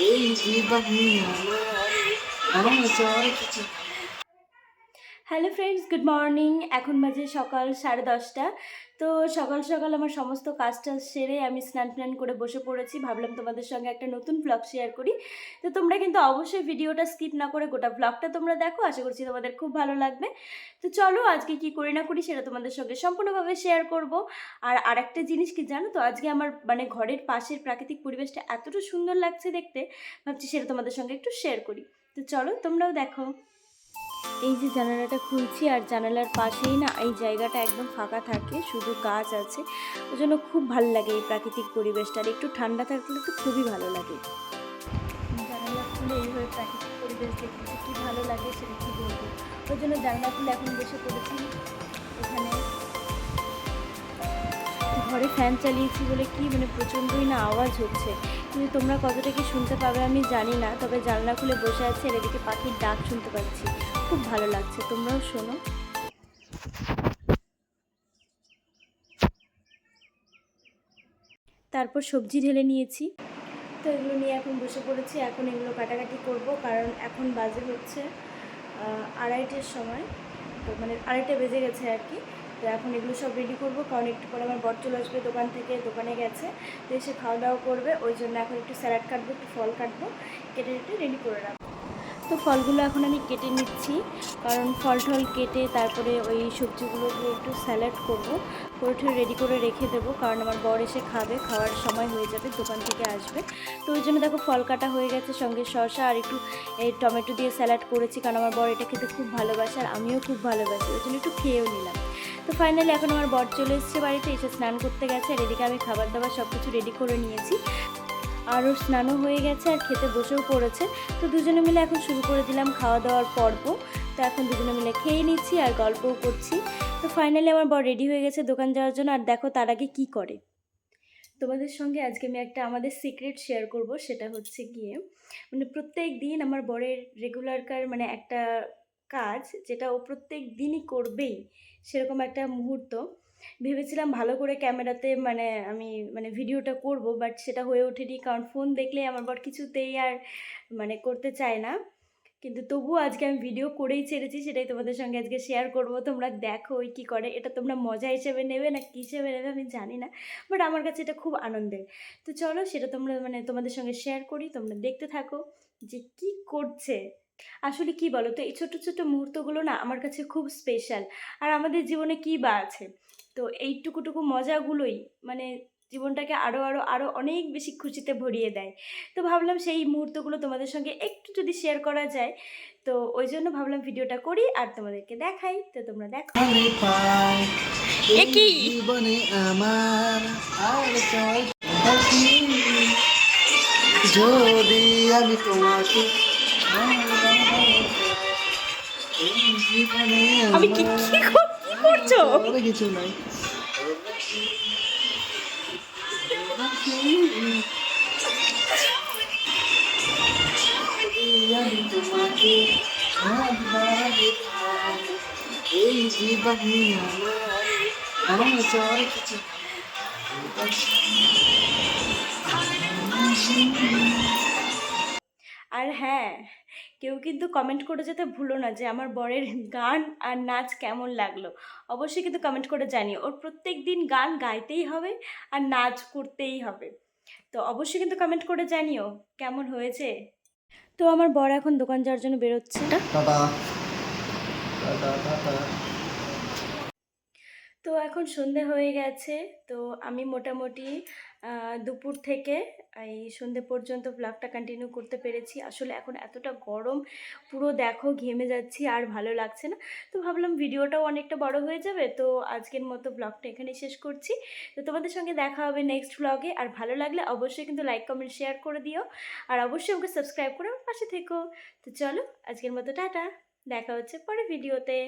এই জীবনে আমার আমার আর কিছু হ্যালো ফ্রেন্ডস গুড মর্নিং এখন বাজে সকাল সাড়ে দশটা। তো সকাল সকাল আমার সমস্ত কাজটা সেরে আমি স্নান টান করে বসে পড়েছি। ভাবলাম তোমাদের সঙ্গে একটা নতুন ব্লগ শেয়ার করি। তো তোমরা কিন্তু অবশ্যই ভিডিওটা স্কিপ না করে গোটা ব্লগটা তোমরা দেখো। আশা করছি তোমাদের খুব ভালো লাগবে। তো চলো আজকে কি করি না করি সেটা তোমাদের সঙ্গে সম্পূর্ণভাবে শেয়ার করব। আর আরেকটা জিনিস কি জানো তো, আজকে আমার মানে ঘরের পাশের প্রাকৃতিক পরিবেশটা এতটা সুন্দর লাগছে দেখতে। ভাবছি সেটা তোমাদের সঙ্গে একটু শেয়ার করি। তো চলো তোমরাও দেখো। এই যে জানালাটা খুলছি আর জানালার পাশেই না এই জায়গাটা একদম ফাঁকা থাকে, শুধু গাছ আছে। ওই জন্য খুব ভালো লাগে এই প্রাকৃতিক পরিবেশটা। আর একটু ঠান্ডা থাকলে তো খুবই ভালো লাগে। জানালা খুলে এইভাবে প্রাকৃতিক পরিবেশ দেখতে কী ভালো লাগে সেটা কী বলব? ওই জন্য জানালা খুলে এখন বসে পড়েছি। এখানে ঘরে ফ্যান চালিয়েছি বলে কি মানে প্রচণ্ডই না আওয়াজ হচ্ছে। কিন্তু তোমরা কতটা কি শুনতে পাবে আমি জানি না, তবে জানলা খুলে বসে আছি আর এদিকে পাখির ডাক শুনতে পাচ্ছি। খুব ভালো লাগছে, তোমরাও শোনো। তারপর সবজি ঢেলে নিয়েছি। তো এগুলো নিয়ে এখন বসে পড়েছি, এখন এগুলো কাটাকাটি করব, কারণ এখন বাজে হচ্ছে আড়াইটের সময়। তো মানে আড়াইটে বেজে গেছে আর কি। তো এখন এগুলো সব রেডি করব, কারণ একটু পরে আমার বর চলে আসবে দোকান থেকে, দোকানে গেছে, তো এসে খাওয়া দাওয়া করবে, ওই জন্য এখন একটু স্যালাড কাটবো, একটু ফল কাটবো কেটে কেটে রেডি করে রাখব। তো ফলগুলো এখন আমি কেটে নিচ্ছি। কারণ ফল টল কেটে তারপরে ওই সবজিগুলো দিয়ে একটু স্যালাড করব। করে রেডি করে রেখে দেবো। কারণ আমার বর এসে খাবে, খাওয়ার সময় হয়ে যাবে, দোকান থেকে আসবে। তো ওই জন্য দেখো ফল কাটা হয়ে গেছে সঙ্গে শসা আর একটু এই টমেটো দিয়ে স্যালাড করেছি। কারণ আমার বর এটা খেতে খুব ভালোবাসে আর আমিও খুব ভালোবাসি। ওই জন্য একটু খেয়েও নিলাম। তো ফাইনালি এখন আমার বর চলে এসেছে বাড়িতে, এসে স্নান করতে গেছে। আর এদিকে আমি খাবার দাবার সব কিছু রেডি করে নিয়েছি। আর ওর স্নানও হয়ে গেছে আর খেতে বসেও পড়েছে। তো দুজনে মিলে এখন শুরু করে দিলাম খাওয়া দাওয়ার পর্ব। তো এখন দুজনে মিলে খেয়ে নিচ্ছি আর গল্পও করছি। তো ফাইনালি আমার বর রেডি হয়ে গেছে দোকান যাওয়ার জন্য। আর দেখো তার আগে কী করে। তোমাদের সঙ্গে আজকে আমি একটা আমাদের সিক্রেট শেয়ার করব, সেটা হচ্ছে গিয়ে মানে প্রত্যেক দিন আমার বরের রেগুলারকার মানে একটা কাজ, যেটা ও প্রত্যেক দিনই করবেই, সেরকম একটা মুহূর্ত। ভেবেছিলাম ভালো করে ক্যামেরাতে মানে আমি মানে ভিডিওটা করব বাট সেটা হয়ে ওঠেনি। কারণ ফোন দেখলে আমার বর কিছুতেই আর মানে করতে চায় না। কিন্তু তবুও আজকে আমি ভিডিও করেই ছেড়েছি, সেটাই তোমাদের সঙ্গে আজকে শেয়ার করব। তোমরা দেখো ওই কী করে। এটা তোমরা মজা হিসেবে নেবে না কী হিসেবে নেবে আমি জানি না। বাট আমার কাছে এটা খুব আনন্দের। তো চলো সেটা তোমরা মানে তোমাদের সঙ্গে শেয়ার করি, তোমরা দেখতে থাকো যে কি করছে। আসলে কি বলো তো এই ছোটো ছোটো মুহূর্তগুলো না আমার কাছে খুব স্পেশাল আর আমাদের জীবনে কী বা আছে? তো এইটুকুটুকু মজাগুলোই মানে জীবনটাকে আরও আরও আরও অনেক বেশি খুশিতে ভরিয়ে দেয়। তো ভাবলাম সেই মুহূর্তগুলো তোমাদের সঙ্গে একটু যদি শেয়ার করা যায় তো ওই জন্য ভাবলাম ভিডিওটা করি আর তোমাদেরকে দেখাই। তো তোমরা দেখো। আমি কি? জীবনে আমার আর যদি আমি তোমাকে আমি কি কি কর- কি করছ? কিছু নাই। যদি আমি তোমাকে ভালোবাসি, এই জীবনে আমার আমার কিছু আর হ্যাঁ কেউ কিন্তু কমেন্ট করে যেতে ভুলো না যে আমার বরের গান আর নাচ কেমন লাগল। অবশ্যই কিন্তু কমেন্ট করে জানিও। ওর প্রত্যেক দিন গান গাইতেই হবে আর নাচ করতেই হবে। তো অবশ্যই কিন্তু কমেন্ট করে জানিও কেমন হয়েছে। তো আমার বর এখন দোকান যাওয়ার জন্য বেরোচ্ছে। Tata tata tata. তো এখন সন্ধে হয়ে গেছে। তো আমি মোটামুটি দুপুর থেকে এই সন্ধে পর্যন্ত ব্লগটা কন্টিনিউ করতে পেরেছি। আসলে এখন এতটা গরম, পুরো দেখো ঘেমে যাচ্ছি, আর ভালো লাগছে না। তো ভাবলাম ভিডিওটাও অনেকটা বড় হয়ে যাবে, তো আজকের মতো ব্লগটা এখানেই শেষ করছি। তো তোমাদের সঙ্গে দেখা হবে নেক্সট ব্লগে আর ভালো লাগলে অবশ্যই কিন্তু লাইক কমেন্ট শেয়ার করে দিও। আর অবশ্যই আমাকে সাবস্ক্রাইব করে পাশে থেকো। তো চলো, আজকের মতো টাটা। দেখা হচ্ছে পরে ভিডিওতে